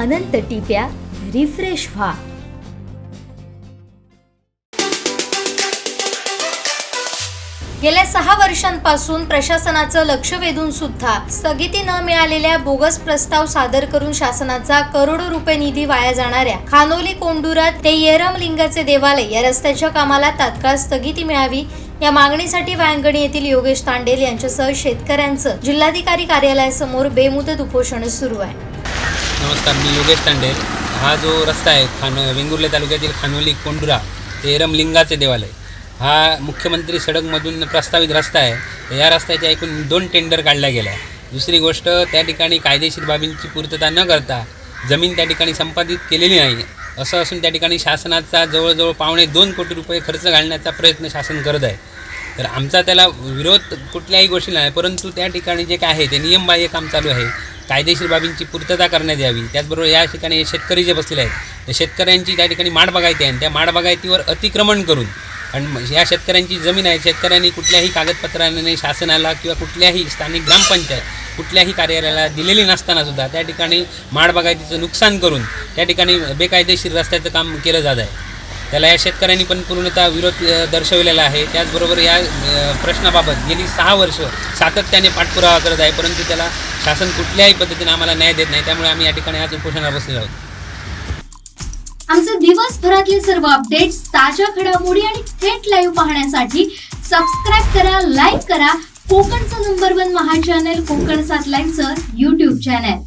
अनंत टिप्या refresh व्हा. गेल्या सहा वर्षांपासून प्रशासनाचं लक्ष वेधून सुद्धा स्थगिती न मिळालेल्या बोगस प्रस्ताव सादर करून शासनाचा करोडो रुपये निधी वाया जाणाऱ्या खानोली कोंडुरा ते येरमलिंगाचे देवालय या रस्त्याच्या कामाला तात्काळ स्थगिती मिळावी या मागणीसाठी वायंगणी येथील योगेश तांडेल यांच्यासह शेतकऱ्यांचं जिल्हाधिकारी कार्यालयासमोर बेमुदत उपोषण सुरू आहे. नमस्कार मी योगेश तांडे. हा जो रस्ता आहे खान वेंगुर्ले तालुक्यातील खानोली कोंडुरा ते एरमलिंगाचे देवालय. हा मुख्यमंत्री सडकमधून प्रस्तावित रस्ता आहे. या रस्त्याच्या एकूण दोन टेंडर काढल्या गेल्या. दुसरी गोष्ट त्या ठिकाणी कायदेशीर बाबींची पूर्तता न करता जमीन त्या ठिकाणी संपादित केलेली नाही असं असून त्या ठिकाणी शासनाचा जवळजवळ पावणे दोन कोटी रुपये खर्च घालण्याचा प्रयत्न शासन करत आहे. तर आमचा त्याला विरोध कुठल्याही गोष्टीला नाही परंतु त्या ठिकाणी जे काय आहे ते नियमबाह्य काम चालू आहे. कायदेशीर बाबींची पूर्तता करण्यात यावी. त्याचबरोबर या ठिकाणी शेतकरी जे बसलेले आहेत त्या शेतकऱ्यांची त्या ठिकाणी माड बागायती आहे आणि त्या माड बागायतीवर अतिक्रमण करून आणि मग या शेतकऱ्यांची जमीन आहे शेतकऱ्यांनी कुठल्याही कागदपत्राने शासनाला किंवा कुठल्याही स्थानिक ग्रामपंचायत कुठल्याही कार्यालयाला दिलेली नसताना सुद्धा त्या ठिकाणी माड बागायतीचं नुकसान करून त्या ठिकाणी बेकायदेशीर रस्त्याचं काम केलं जात आहे. त्याला या शेतकऱ्यांनी पण पूर्णतः विरोध दर्शवलेला आहे. त्याचबरोबर या प्रश्नाबाबत गेली सहा वर्ष सातत्याने पाठपुरावा करत आहे परंतु त्याला शासन कुठल्याही पद्धतीने आम्हाला न्याय देत नाही त्यामुळे आम्ही या ठिकाणी आज उपोषणाला बसलेलो आहोत. आमचे दिवसभरातले सर्व अपडेट्स ताज्या घडामोडी आणि थेट लाईव्ह पाहण्यासाठी सबस्क्राईब करा लाईक करा. कोकणचं नंबर वन महा चॅनल कोकण सात लाईनचं युट्यूब चॅनल